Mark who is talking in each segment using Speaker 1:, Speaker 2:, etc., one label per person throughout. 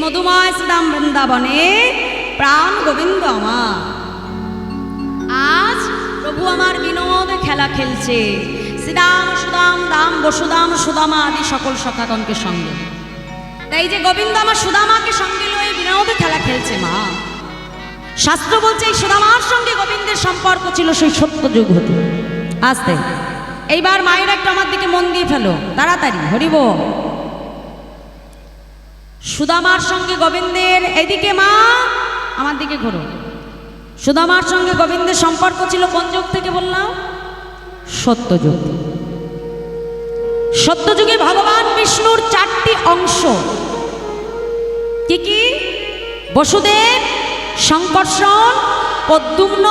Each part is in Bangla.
Speaker 1: মধুময় শ্রীরাম বৃন্দাবনে প্রাণ গোবিন্দ আমার। আজ প্রভু আমার বিনোদ খেলা খেলছে। শ্রীরাম সুদাম, দাম, বসুদাম, সুদামা আদি সকল সখাগণকে সঙ্গে। তাই যে গোবিন্দ আমার সুদামাকে সঙ্গে লয়ে বিনোদ খেলা খেলছে মা। শাস্ত্র বলছে, এই সুদামার সঙ্গে গোবিন্দের সম্পর্ক ছিল সেই সত্য যুগ হতে। আসতে। এইবার মায়ের একটা আমার দিকে মন দিয়ে ফেলো। তাড়াতাড়ি, হরিব। সুদামার সঙ্গে গোবিন্দের এদিকে মা, আমার দিকে ঘোরো। সুদামার সঙ্গে গোবিন্দের সম্পর্ক ছিল কোন যুগ থেকে বললাম? সত্যযুগ। সত্যযুগে ভগবান বিষ্ণুর চারটি অংশ। কি কি? বসুদেব সংকর্ষণ পদ্যুম্ন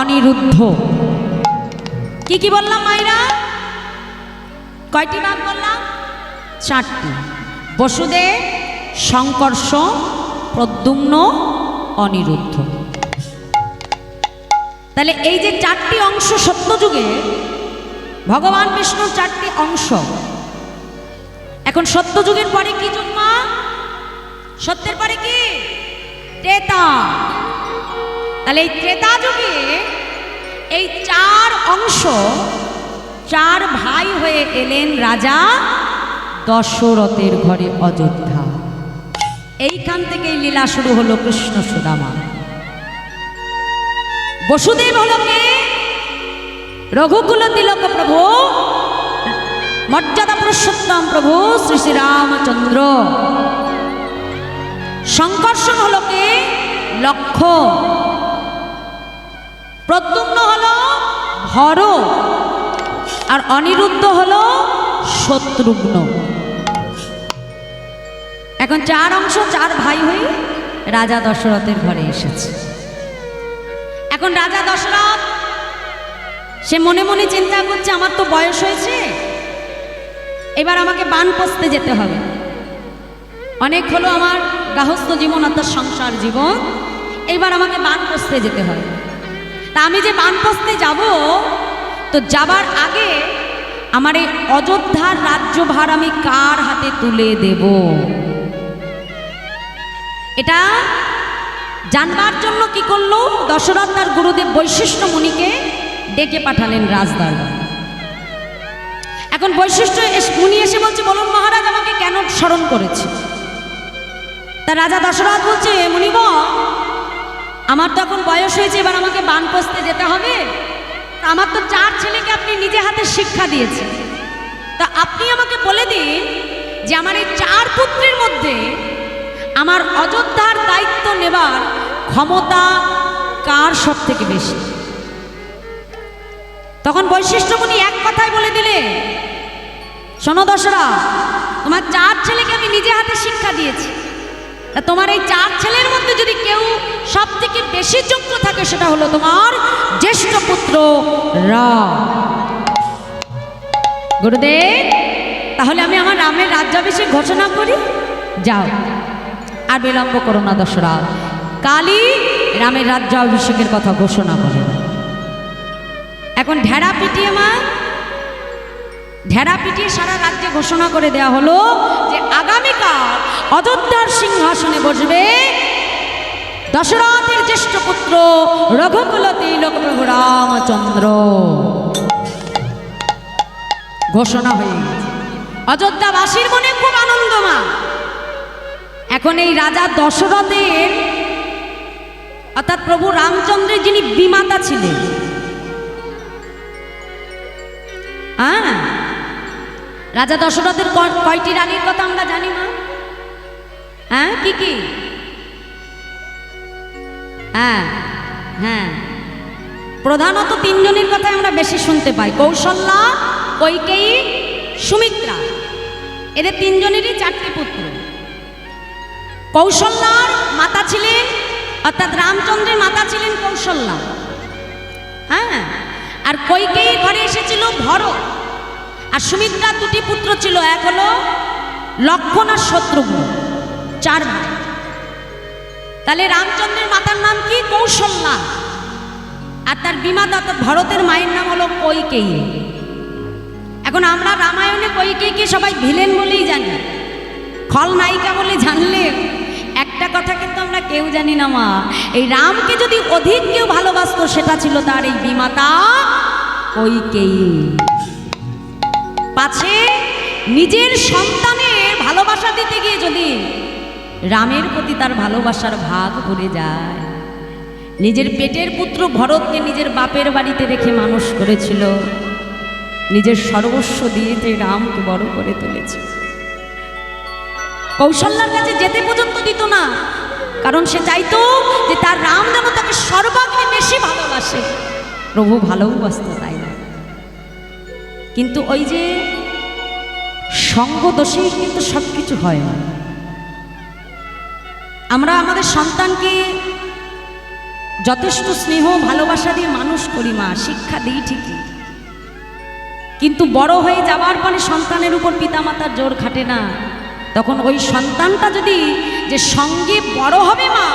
Speaker 1: অনিরুদ্ধ। কি কি বললাম মাইরা কয়টি ভাগ বললাম? চারটি। বসুদেব সংকর্ষ প্রদ্যুম্ন, অনিরুদ্ধ। তাহলে এই যে চারটি অংশ সত্যযুগে, ভগবান বিষ্ণুর চারটি অংশ, এখন সত্যযুগের পরে কি জন্মা? সত্যের পরে কি? ত্রেতা। তাহলে এই ত্রেতা যুগে এই চার অংশ, চার ভাই হয়ে এলেন রাজা দশরথের ঘরে অযোধ্যা। এইখান থেকেই লীলা শুরু হলো কৃষ্ণ সুদামা। বসুদেব হলো কে? রঘুকুল তিলক প্রভু, মর্যাদা পুরুষোত্তম প্রভু, শ্রী শ্রীরামচন্দ্র সংকর্ষণ হলো কে? লক্ষ্য প্রদ্যুম্ন হল হর আর অনিরুদ্ধ হল শত্রুঘ্ন। এখন চার অংশ, চার ভাই হয়ে রাজা দশরথের ঘরে এসেছে। এখন রাজা দশরথ, সে মনে মনে চিন্তা করছে, আমার তো বয়স হয়েছে, এবার আমাকে বান পস্তে যেতে হবে। অনেক হলো আমার গাহস্থ জীবন, অর্থাৎ সংসার জীবন, এবার আমাকে বান পস্তে যেতে হবে। তা আমি যে বান পস্তে যাব, তো যাবার আগে আমার এই অযোধ্যার রাজ্যভার আমি কার হাতে তুলে দেব? এটা জানবার জন্য কি করল? দশরথ তার গুরুদেব বৈশিষ্ট্য মুনিকে ডেকে পাঠালেন রাজদরবার এখন বৈশিষ্ট্য মুনি এসে বলছে, বলুন মহারাজ, আমাকে কেন স্মরণ করেছে? তা রাজা দশরথ বলছে মুনিব আমার তো এখন বয়স হয়েছে, এবার আমাকে বান পস্তে যেতে হবে। তা আমার তো চার ছেলেকে আপনি নিজে হাতে শিক্ষা দিয়েছেন। তা আপনি আমাকে বলে দিন যে আমার এই চার পুত্রের মধ্যে আমার অযোধ্যার দায়িত্ব নেবার ক্ষমতা কার সব থেকে বেশি? তখন বৈশিষ্ট্যমণি এক কথায় বলে দিলে শোনো দশরা, তোমার চার ছেলেকে আমি নিজে হাতে শিক্ষা দিয়েছি। তা তোমার এই চার ছেলের মধ্যে যদি কেউ সব থেকে বেশি যোগ্য থাকে, সেটা হলো তোমার জ্যেষ্ঠ পুত্র রা গুরুদেব, তাহলে আমি আমার রামের রাজ্যাভিষেক ঘোষণা করি? যাও। আর বিলম্ব করো না দশরা কালই রামের রাজ্যাভিষেকের কথা ঘোষণা করে এখন ঢেড়া পিটিয়ে মা, ঢেড়া পিটিয়ে সারা রাজ্যে ঘোষণা করে দেয়া হলো যে আগামীকাল অযোধ্যার সিংহাসনে বসবে দশরথের জ্যেষ্ঠ পুত্র রঘুকুল তিলক রামচন্দ্র। ঘোষণা হয়ে গেছে। অযোধ্যাবাসীর মনে খুব আনন্দ মা। এখন এই রাজা দশরথের, অর্থাৎ প্রভু রামচন্দ্রের যিনি বিমাতা ছিলেন হ্যাঁ রাজা দশরথের কয়টি রানীর কথা আমরা জানি না হ্যাঁ কি কি? হ্যাঁ হ্যাঁ। প্রধানত তিনজনের কথা আমরা বেশি শুনতে পাই। কৌশল্যা, কৈকেয়ী, সুমিত্রা। এদের তিনজনেরই চারটি পুত্র। কৌশল্যার মাতা ছিলেন, অর্থাৎ রামচন্দ্রের মাতা ছিলেন কৌশল্যা। হ্যাঁ? আর কৈকেয়ীর ঘরে এসেছিল ভরত আর সুমিত্রার দুটি পুত্র ছিল, এক হলো লক্ষণ আর শত্রুঘ্ন, চার তাহলে রামচন্দ্রের মাতার নাম কি? কৌশল্যা। আর তার বিমাতা ভরতের মায়ের নাম হলো কৈকেয়ী। এখন আমরা রামায়ণে কৈকেয়ীকে সবাই ভিলেন বলেই জানি। খলনায়িকা বলে জানলে একটা কথা কিন্তু আমরা কেউ জানি না, মা। এই রামকে যদি অধিক কেউ ভালোবাসতো, সেটা ছিল তার এই বিমাতা কৈকেয়ী। পাছে, নিজের সন্তানের ভালোবাসা দিতে গিয়ে যদি রামের প্রতি তার ভালোবাসার ভাগ ভরে যায়, নিজের পেটের পুত্র ভরতকে নিজের বাপের বাড়িতে রেখে মানুষ করেছিল, নিজের সর্বস্ব দিয়ে রামকে বড় করে তুলেছে কৌশল্যার কাছে যেতে পর্যন্ত দিত না। কারণ সে চাইতো যে তার রাম যেন তাকে সর্বাগ্রে বেশি ভালোবাসে। প্রভু ভালোবাসত তাই না? কিন্তু ওই যে সঙ্গ দোষেই কিন্তু সব কিছু হয়। না আমরা আমাদের সন্তানকে যথেষ্ট স্নেহ, ভালোবাসা দিয়ে মানুষ করি, মা, শিক্ষা দিই ঠিকই। কিন্তু বড় হয়ে যাওয়ার পরে সন্তানের উপর পিতামাতার জোর খাটে না। তখন ওই সন্তানটা যদি যে সঙ্গে বড় হবে মা,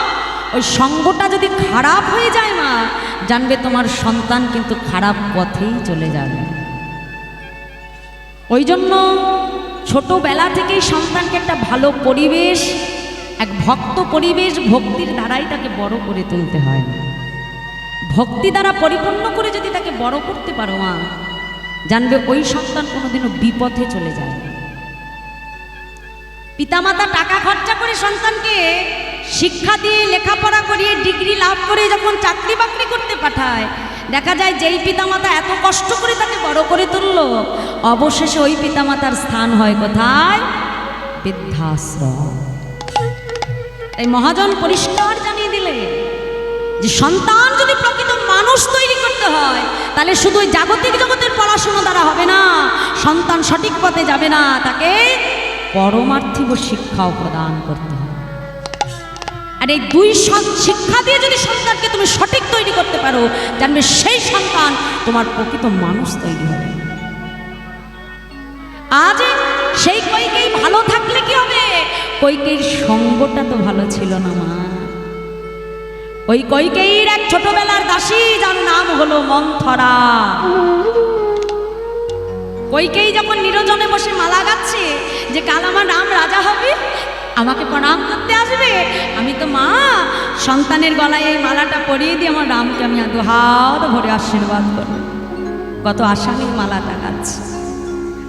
Speaker 1: ওই সঙ্গটা যদি খারাপ হয়ে যায় মা, জানবে তোমার সন্তান কিন্তু খারাপ পথেই চলে যাবে। ওই জন্য ছোটোবেলা থেকেই সন্তানকে একটা ভালো পরিবেশ, এক ভক্ত পরিবেশ, ভক্তির দ্বারাই তাকে বড় করে তুলতে হয়। ভক্তি দ্বারা পরিপূর্ণ করে যদি তাকে বড় করতে পারো মা, জানবে ওই সন্তান কোনোদিনও বিপথে চলে যায়। পিতামাতা টাকা খরচা করে সন্তানকে শিক্ষা দিয়ে লেখাপড়া করিয়ে ডিগ্রি লাভ করে যখন চাকরি বাকরি করতে পাঠায়, দেখা যায় যেই পিতামাতা এত কষ্ট করে তাকে বড় করে তুললো, অবশেষে ওই পিতামাতার স্থান হয় কোথায়? বৃদ্ধাশ্রম। তাই মহাজন পরিষ্কার জানিয়ে দিলে যে সন্তান যদি প্রকৃত মানুষ তৈরি করতে হয়, তাহলে শুধু জাগতিক জগতের পড়াশুনো দ্বারা হবে না, সন্তান সঠিক পথে যাবে না, তাকে পরমার্থিক শিক্ষাও প্রদান করতে হবে। আর এই দুই শিক্ষা দিয়ে যদি সন্তানকে তুমি সঠিক তৈরি করতে পারো, জানবে সেই সন্তান তোমার প্রকৃত মানুষ তৈরি হবে। আজ সেই কৈকেই ভালো থাকলে কি হবে? কৈকের সঙ্গটা তো ভালো ছিল না মা। ওই কৈকেয়ীর এক ছোটবেলার দাসী, যার নাম হলো মন্থরা। কৈকেয়ী যখন নিরজনে বসে মালা গাচ্ছে যে কাল আমার রাম রাজা হবে, আমাকে প্রণাম করতে আসবে। আমি তো মা, সন্তানের গলায় এই মালাটা পরিয়ে দিয়ে আমার রামকে আমি দু হাত ভরে আশীর্বাদ করব। কত নিয়ে মালাটা গাচ্ছে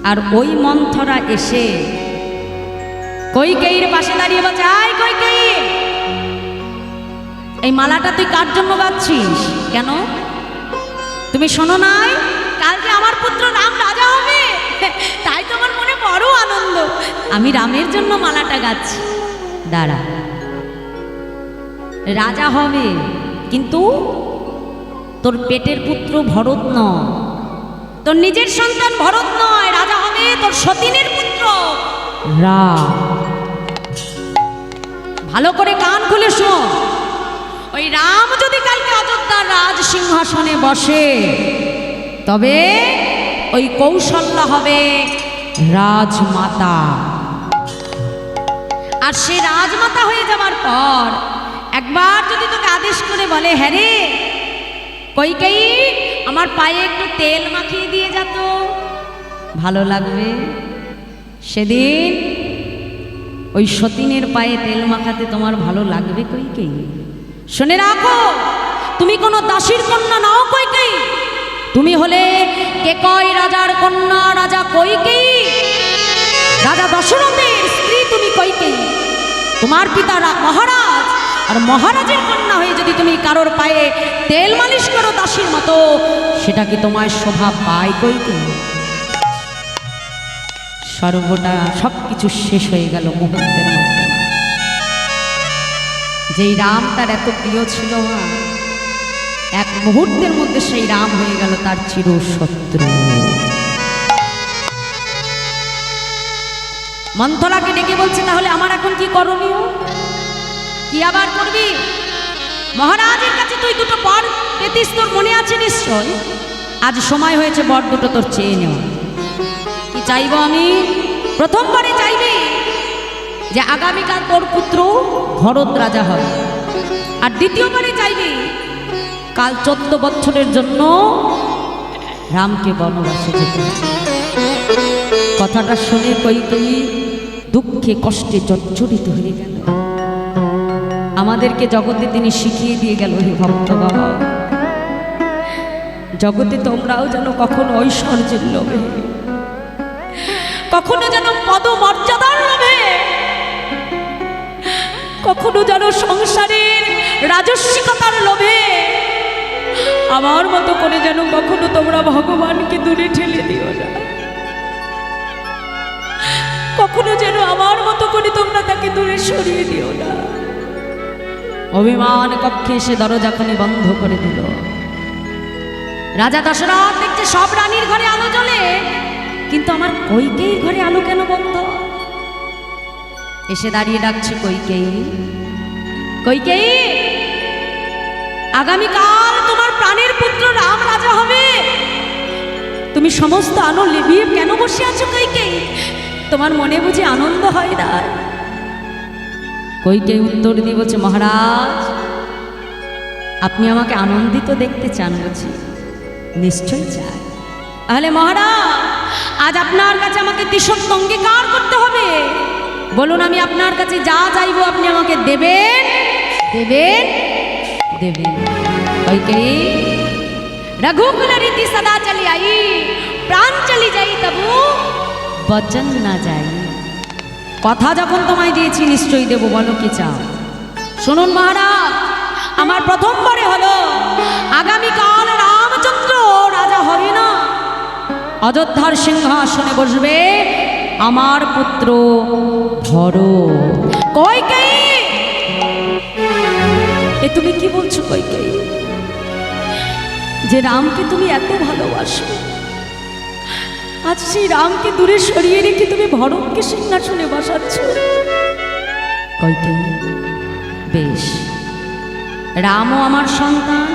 Speaker 1: আর ওই মন্থরা এসে কৈকেয়ীর পাশে দাঁড়িয়ে বলছে, আয় কৈকেয়ী, এই মালাটা তুই কার জন্য গাচ্ছিস কেন? তুমি শোনো নাই, কালকে আমার পুত্র রাম রাজা হবে। তাই তো আমার মনে বড় আনন্দ। আমি রামের জন্য মালাটা গাচ্ছি। দাঁড়া। রাজা হবে কিন্তু তোর পেটের পুত্র ভরত নয়। তোর নিজের সন্তান ভরত নয় রাজা হবে তোর সতীনের পুত্র। রাম ভালো করে কান খুলে শোন। ওই রাম যদি কালকে অযোধ্যার রাজ সিংহাসনে বসে তবে ওই কৌশল্যা হবে রাজমাতা। আর সে রাজমাতা হয়ে যাওয়ার পর একবার যদি তোকে আদেশ করে বলে হ্যাঁ রে কইকেই আমার পায়ে একটু তেল মাখিয়ে দিয়ে যেত ভালো লাগবে। সেদিন ওই সতীনের পায়ে তেল মাখাতে তোমার ভালো লাগবে কইকেই শুনে রাখো, তুমি কোনো দাসীর কন্যা নাও কইকেই তুমি হলে কে কয় রাজার কন্যা, রাজা কইকেই রাজা দশরথের স্ত্রী তুমি কইকেই তোমার পিতা মহারাজ আর মহারাজের কন্যা হয়ে যদি তুমি কারোর পায়ে তেল মালিশ করো দাসীর মতো, সেটা কি তোমার শোভা পায় কইকেই সর্বটা সব কিছু শেষ হয়ে গেল মুহূর্তের মধ্যে। যেই রাম তার এত প্রিয় ছিল মা এক মুহূর্তের মধ্যে সেই রাম হয়ে গেল তার চির শত্রু মন্থরাকে ডেকে বলছে, তাহলে আমার এখন কি করণীয়? কি আবার করবি? মহারাজের কাছে তুই দুটো বর পেতিস, তোর মনে আছে নিশ্চয়? আজ সময় হয়েছে, বর দুটো তোর চেয়ে নেওয়া কি চাইব আমি? প্রথমবারে চাইবি যে আগামীকাল তোর পুত্র ভরত রাজা হবে। আর দ্বিতীয়বারে চাইবি কাল চোদ্দ বছরের জন্য রামকে বনবাসে যেতে কথাটা শুনে কই দুঃখে কষ্টে জর্জরিত হয়ে গেল। আমাদেরকে জগতে তিনি শিখিয়ে দিয়ে গেল, হে ভক্ত বাবা। জগতে তোমরাও যেন কখনো ঐশ্বর্যের লোভে, কখনো যেন পদমর্যাদার লোভে, কখনো যেন সংসারের রাজস্বিকতার লোভে আমার মতো করে যেন কখনো তোমরা ভগবানকে দূরে ঠেলে দিও না। কখনো যেন আমার মতো করে তোমরা তাকে দূরে সরিয়ে দিও না। অভিমান কক্ষে এসে দরজাখানি বন্ধ করে দিল। রাজা দশরথ দেখছে সব রানীর ঘরে আলো জ্বলে, কিন্তু আমার কৈকেই ঘরে আলো কেন বন্ধ? এসে দাঁড়িয়ে ডাকছে কৈকেয়ী। কৈকেয়ী, আগামীকাল প্রাণের পুত্র রাম রাজা হবে। তুমি সমস্ত আলো লিভিয়ে কেন বসে আছো কৈকেয়ী তোমার মনে বুঝি আনন্দ হয় না? কৈকেয়ী উত্তর দিয়ে বলছে মহারাজ, আপনি আমাকে আনন্দিত দেখতে চান বুঝি। নিশ্চয়ই চাই। তাহলে মহারাজ, আজ আপনার কাছে আমাকে তিসত্ব অঙ্গীকার করতে হবে। বলুন, আমি আপনার কাছে যা চাইব আপনি আমাকে দেবেন? দেবেন? দেবেন। কৈকেয়ী रघुकुल रीति सदा चली आई প্রাণ চলি যাই তবু বচন না যাই কথা যখন তোমায় দিয়েছি নিশ্চয়ই দেব বলো কি চাও শুনুন মহারাজ আমার প্রথমবারে হলো আগামীকাল রামচন্দ্র রাজা হবে না অযোধ্যার সিংহাসনে বসবে আমার পুত্র ভর কইকেই এ তুমি কি বলছো কইকেই যে রামকে তুমি এত ভালোবাসো। আজ সেই রামকে দূরে সরিয়ে রেখে তুমি ভরতকে সিংহাসনে বসাচ্ছ। কইকেই বেশ। রামও আমার সন্তান,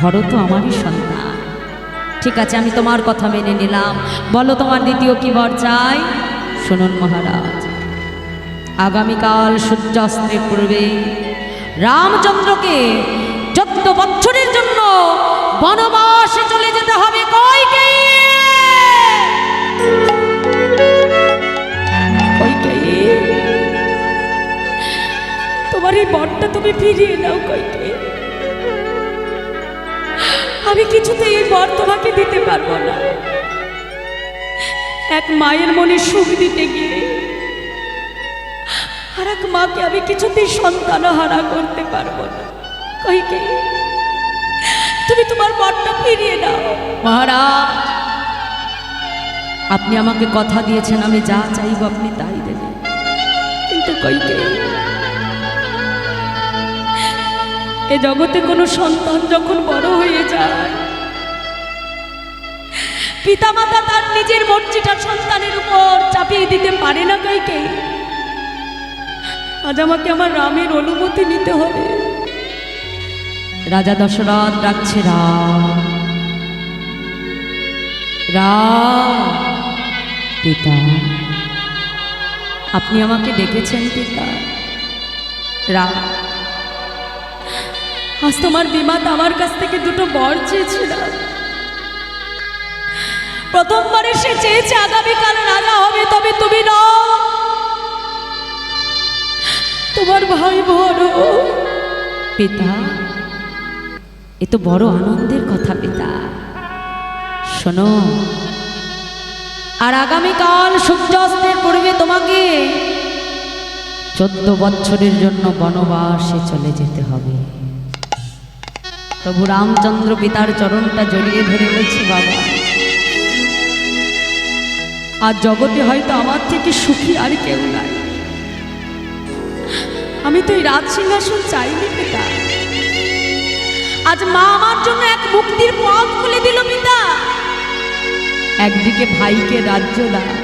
Speaker 1: ভরতও আমারই সন্তান। ঠিক আছে, আমি তোমার কথা মেনে নিলাম। বলো তোমার দ্বিতীয় কি বর চাই? শুনুন মহারাজ, আগামীকাল সূর্যাস্তের পূর্বে রামচন্দ্রকে চোদ্দ বছরের জন্য বনবাসে চলে যেতে হবে কইকেই তোমার এই বরটা তুমি ফিরিয়ে নাও কইকেই আমি কিছুতেই এই বর তোমাকে দিতে পারব না। এক মায়ের মনে সুখ দিতে গিয়ে আর এক মাকে আমি কিছুতেই সন্তান হারা করতে পারব না। কইকে তুমি তোমার বরটা ফিরিয়ে নাও। মহারাজ আপনি আমাকে কথা দিয়েছেন আমি যা চাইব আপনি তাই দেবেন। কিন্তু কইকে এ জগতে কোনো সন্তান যখন বড় হয়ে যায় পিতামাতা তার নিজের মর্জিটা সন্তানের উপর চাপিয়ে দিতে পারে না কইকে? আজ আমাকে আমার রামের অনুমতি নিতে হবে। রাজা দশরথ ডাকছে রাম পিতা, আপনি আমাকে ডেকেছেন, পিতা। রাম আজ তোমার বিমাত আমার কাছ থেকে দুটো বর চেয়েছিল প্রথমবারে সে চেয়েছে আগামীকাল রাজা হবে, তবে তুমি নও তোমার ভাই বড়, পিতা এ তো বড় আনন্দের কথা পিতা। শোনো, আর আগামীকাল সূর্যাস্তের পূর্বে তোমাকে চোদ্দ বছরের জন্য বনবাসে চলে যেতে হবে। প্রভু রামচন্দ্র পিতার চরণটা জড়িয়ে ধরে বলছি, বাবা, আর জগতে হয়তো আমার থেকে সুখী আর কেউ নাই। আমি তো এই রাজ সিংহাসন চাইনি, পিতা। আজ মা আমার জন্য এক মুক্তির পথ খুলে দিল পিতা। একদিকে ভাইকে রাজ্য দান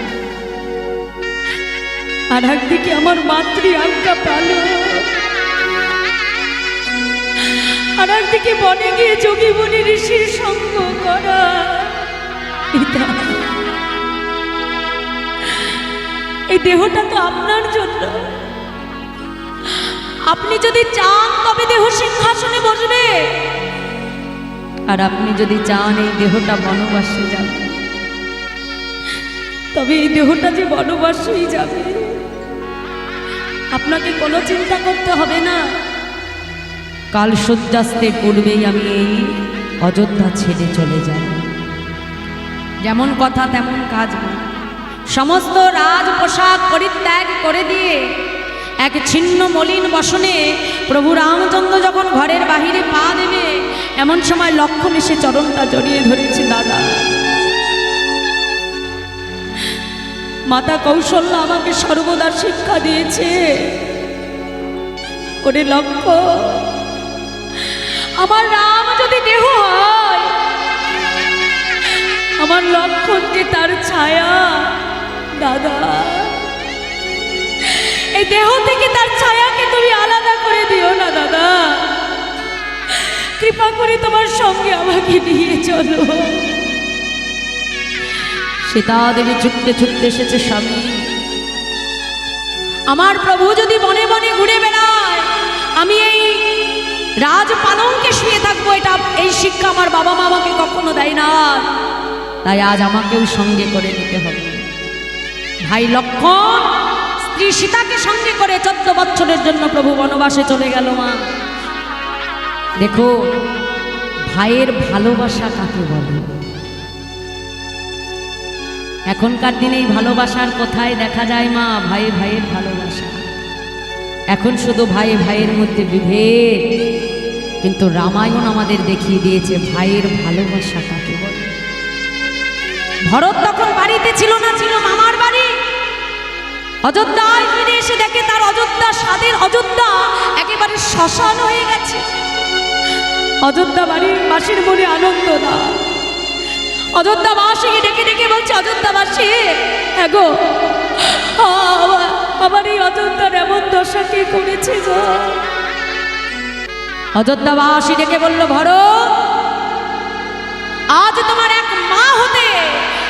Speaker 1: আর একদিকে আমার মাতৃ আজ্ঞা পালো। আর একদিকে বনে গিয়ে যোগী বনি ঋষির সঙ্গ করা। পিতা, এই দেহটা তো আপনার জন্য। আপনি যদি চান, তবে দেহ সিংহাসনে বসবে। আর আপনি যদি চান, এই দেহটা বনবাসে যাবে। তবে এই দেহটা যে বনবাসেই যাবে, আপনাকে কোনো চিন্তা করতে হবে না। কাল সূর্যাস্তের পূর্বেই আমি এই অযোধ্যা ছেড়ে চলে যাব। যেমন কথা, তেমন কাজ। সমস্ত রাজ পোশাক পরিত্যাগ করে দিয়ে এক ছিন্ন মলিন বসনে প্রভু রামচন্দ্র যখন ঘরের বাহিরে পা দেবে, এমন সময় লক্ষণ এসে চরণটা জড়িয়ে ধরেছে, দাদা, মাতা কৌশল্যা আমাকে সর্বদা শিক্ষা দিয়েছে। ওরে লক্ষ্য আমার রাম যদি দেহ হয়, আমার লক্ষণ যে তার ছায়া, দাদা এই দেহ থেকে তার ছায়াকে তুমি আলাদা করে দিও না, দাদা। কৃপা করে তোমার সঙ্গে আমাকে নিয়ে চলো। সীতা দেবী ছুটতে ছুটতে এসেছে স্বামী। আমার প্রভু যদি মনে মনে ঘুরে বেড়ায়, আমি এই রাজ পালঙ্কে শুয়ে থাকব, এটা এই শিক্ষা আমার বাবা মা আমাকে কখনো দেয় না। তাই আজ আমাকেও সঙ্গে করে নিতে হবে। ভাই লক্ষণ স্ত্রী সীতাকে সঙ্গে করে চোদ্দ বছরের জন্য প্রভু বনবাসে চলে গেল মা। দেখো, ভাইয়ের ভালোবাসা কাকে বলে? এখনকার দিনে ভালোবাসার কোথায় দেখা যায় মা? ভাই ভাইয়ের ভালোবাসা। এখন শুধু ভাই ভাইয়ের মধ্যে বিভেদ। কিন্তু রামায়ণ আমাদের দেখিয়ে দিয়েছে ভাইয়ের ভালোবাসা কাকে বলে? ভরত তখন বাড়িতে ছিল না, ছিল মামার বাড়ি। অযোধ্যায় ফিরে এসে দেখে তার অযোধ্যা স্বাদের অযোধ্যা একেবারে শ্মশান হয়ে গেছে। অযোধ্যা বাড়ির বাসীর মনে আনন্দ না অযোধ্যাবাসী ডেকে ডেকে বলছে অযোধ্যাবাসী হ্যাঁ গো আ- আমার এই অযোধ্যার এমন দশা কে করেছে গো? অযোধ্যাবাসী ডেকে বলল ভরত আজ তোমার এক মা হতে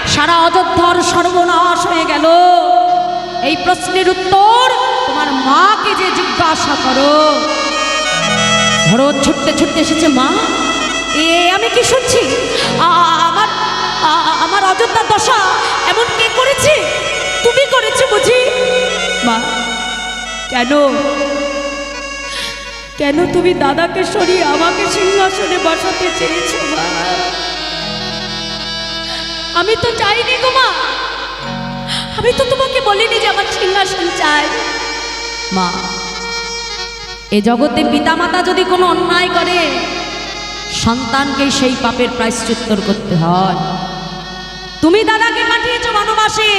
Speaker 1: সারা অযোধ্যার সর্বনাশ হয়ে গেল। এই প্রশ্নের উত্তর তোমার মাকে যে জিজ্ঞাসা করো। ভরত ছুটতে ছুটতে এসেছে, মা, এ আমি কি শুনছি? আমার আমার অযোধ্যার দশা এমন কে করেছে? তুমি করেছ বুঝি? মা, কেন? কেন তুমি দাদাকে সরিয়ে আমাকে সিংহাসনে বসাতে চেয়েছো, মা? আমি তো চাইনি গো, মা। আমি তো তোমাকে বলিনি যে আমার সিংহাসন চাই। মা, এ জগতে পিতামাতা যদি কোনো অন্যায় করে, সন্তানকে সেই পাপের প্রায়শ্চিত্তর করতে হয়। তুমি দাদাকে পাঠিয়েছো বনবাসে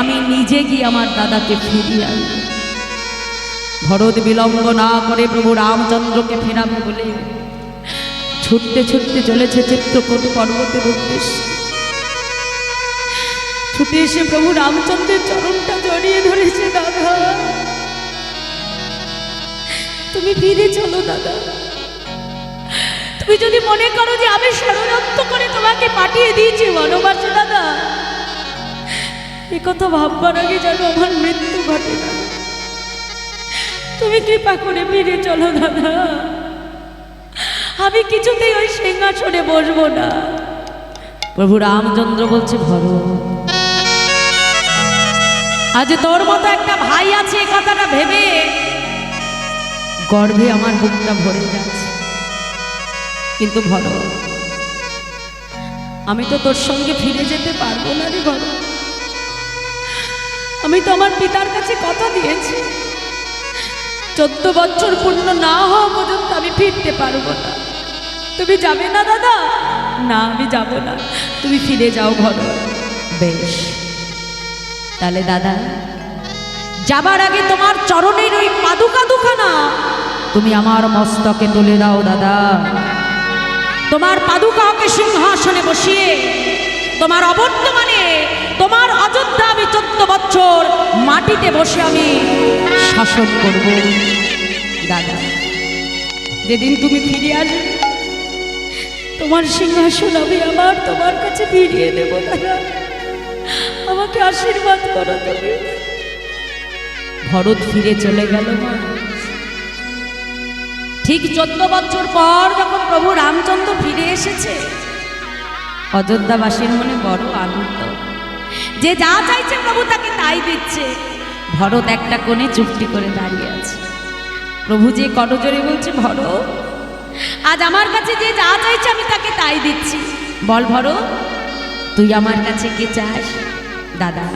Speaker 1: আমি নিজে গিয়ে আমার দাদাকে ফিরিয়ে আনি। ভরত বিলম্ব না করে প্রভু রামচন্দ্রকে ফেরাবে বলে ছুটতে ছুটতে চলেছে চিত্রকূট পর্বতের উদ্দেশ্যে। ছুটে এসে প্রভু রামচন্দ্রের চরণটা জড়িয়ে ধরেছে, দাদা। তুমি ফিরে চলো, দাদা। তুমি যদি মনে করো যে আমি ষড়যন্ত্র করে তোমাকে পাঠিয়ে দিয়েছি বনবাসে দাদা, এ কথা ভাববার আগে যেন আমার মৃত্যু ঘটে না তুমি কৃপা করে ফিরে চলো, দাদা। আমি কিছুতেই ওই সিংহাসনে বসবো না। প্রভু রামচন্দ্র বলছে, ভরত আজ তোর মতো একটা ভাই আছে এ কথাটা ভেবে গর্ভে আমার বুকটা ভরে যাচ্ছে। কিন্তু ভর, আমি তো তোর সঙ্গে ফিরে যেতে পারব না রে ভর। আমি তো আমার পিতার কাছে কথা দিয়েছি। চোদ্দ বছর পূর্ণ না হওয়া পর্যন্ত আমি ফিরতে পারব না। তুমি যাবে না, দাদা? না, আমি যাব না। তুমি ফিরে যাও ঘর বেশ। তাহলে দাদা। যাবার আগে তোমার চরণের ওই পাদুকা দুখানা তুমি আমার মস্তকে তুলে দাও দাদা। তোমার পাদুকাকে সিংহাসনে বসিয়ে তোমার অবর্তমানে তোমার অযোধ্যা আমি চোদ্দ বছর মাটিতে বসে আমি শাসন করব। দাদা, যেদিন তুমি ফিরে আসবে, তোমার সিংহাসন আমি আবার তোমার কাছে ফিরিয়ে দেবো, দাদা। আমাকে আশীর্বাদ করো তুমি। ভরত ফিরে চলে গেল মা। ঠিক চোদ্দ বছর পর যখন প্রভু রামচন্দ্র ফিরে এসেছে, অযোধ্যাবাসীর মনে বড় আনন্দ। যে যা চাইছে প্রভু তাকে তাই দিচ্ছে। ভরত একটা কোণে চুপটি করে দাঁড়িয়ে আছে। প্রভু যে করজোরে বলছে, ভরত, আজ আমার কাছে যে যা চাইছে আমি তাকে তাই দিচ্ছি। বল ভরত, তুই আমার কাছে কে চাস? দাদা,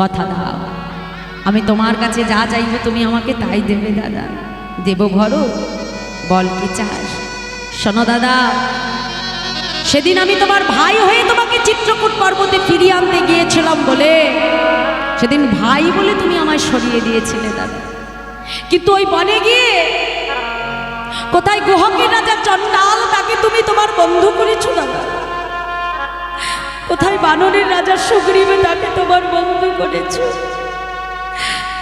Speaker 1: কথা দাও আমি তোমার কাছে যা চাইব তুমি আমাকে তাই দেবে, দাদা। দেব ভরত বল কি চাস? শোনো, দাদা, সেদিন আমি তোমার ভাই হয়ে তোমাকে চিত্রকূট পর্বতে ফিরিয়ে আনতে গিয়েছিলাম বলে। সেদিন ভাই বলে তুমি আমায় সরিয়ে দিয়েছিলে, দাদা। কিন্তু ওই বনে গিয়ে কোথায় গুহকের রাজা চন্ডাল তাকে তুমি তোমার বন্ধু করেছ, দাদা? কোথায় বানরের রাজা সুগ্রীবে তাকে তোমার বন্ধু করেছ?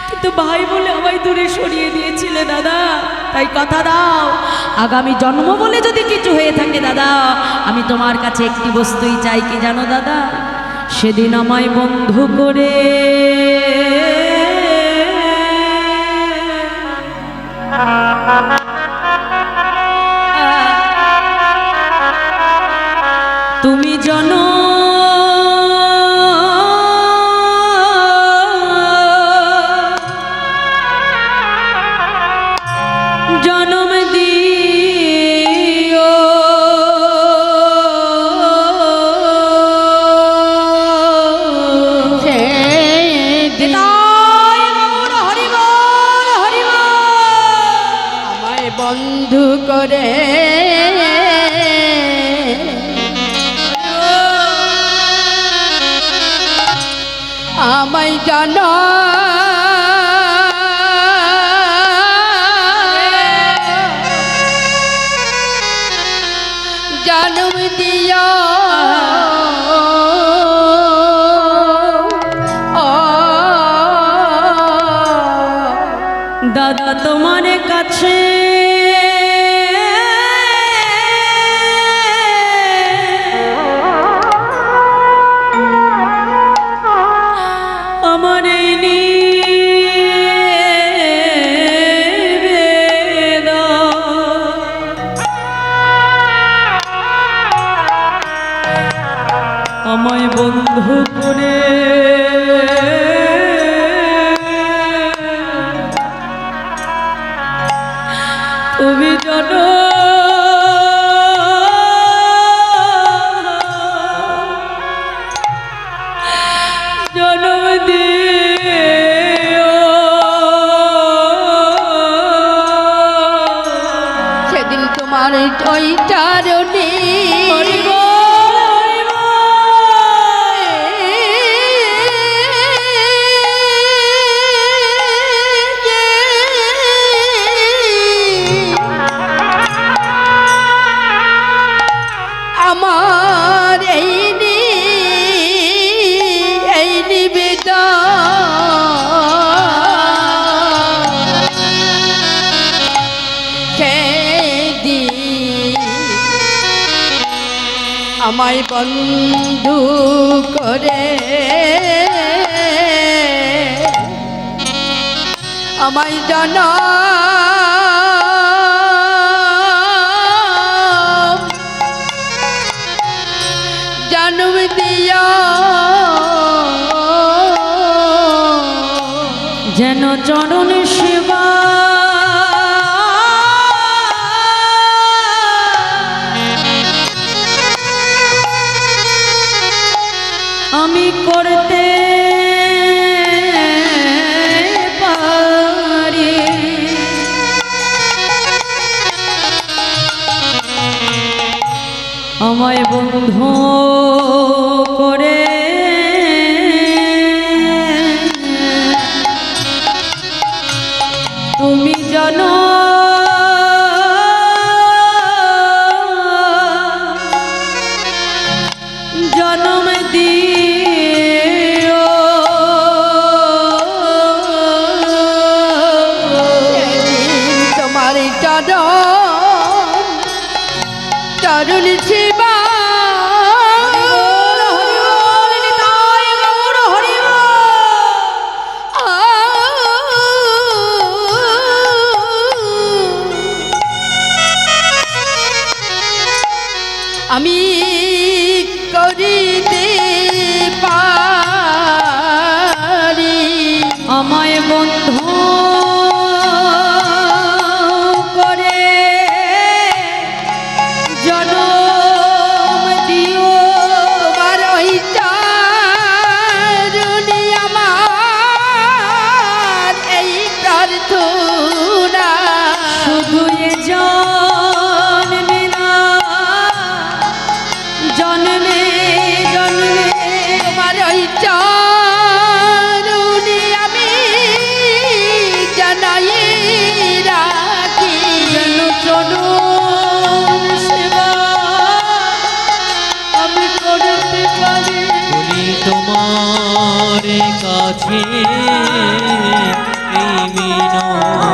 Speaker 1: কিন্তু ভাই বলে আমায় দূরে সরিয়ে দিয়েছিলে, দাদা। তাই কথা দাও। আগামী জন্ম বলে যদি কিছু হয়ে থাকে, দাদা, আমি তোমার কাছে একটি বস্তুই চাই, কি জানো, দাদা? সেদিন আমায় বন্ধু করে তুমি জন
Speaker 2: আমায় বন্ধু করে। আমায় জানা
Speaker 1: আমি করতে আমায় বন্ধু
Speaker 2: আমি
Speaker 3: আমার কাছে এই
Speaker 1: মিনয়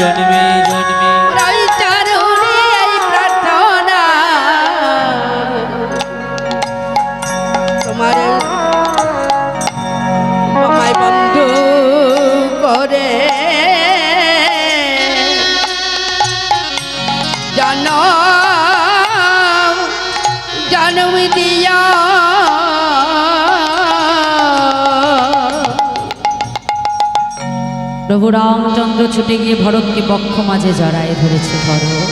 Speaker 1: জন্মে প্রভু রামচন্দ্র ছুটে গিয়ে ভরতকে বক্ষ মাঝে জড়ায় ধরেছে ভরত।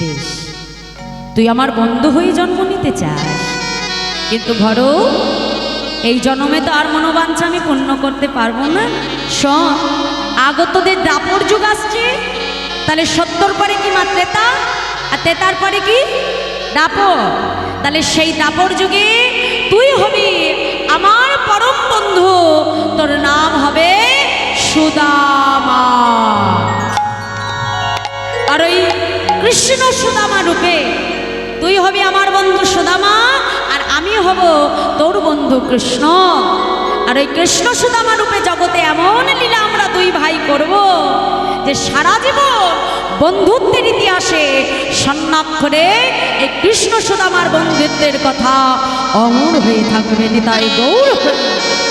Speaker 1: বেশ, তুই আমার বন্ধু হয়ে জন্ম নিতে চাস। কিন্তু ভরত, এই জন্মে তো আর মনোবাঞ্ছা আমি পূর্ণ করতে পারব না। শোন, আগতদের দাপর যুগ আসছে। তাহলে সত্তর পরে কি মা ত্রেতা আর তেতার পরে কি? দাপর। তাহলে সেই দাপর যুগে তুই হবি আমার পরম বন্ধু। তোর নাম হবে সুদামা আর ওই কৃষ্ণ সুদামা রূপে তুই হবি আমার বন্ধু সুদামা, আর আমি হব তোর বন্ধু কৃষ্ণ আর ওই কৃষ্ণ সুদামা রূপে জগতে এমন লীলা আমরা দুই ভাই করব যে সারা জীবন বন্ধুত্বের ইতিহাসে স্বর্ণাক্ষরে এই কৃষ্ণ সুদামার বন্ধুত্বের কথা অমর হয়ে থাকবে নিতাই গৌর হরি।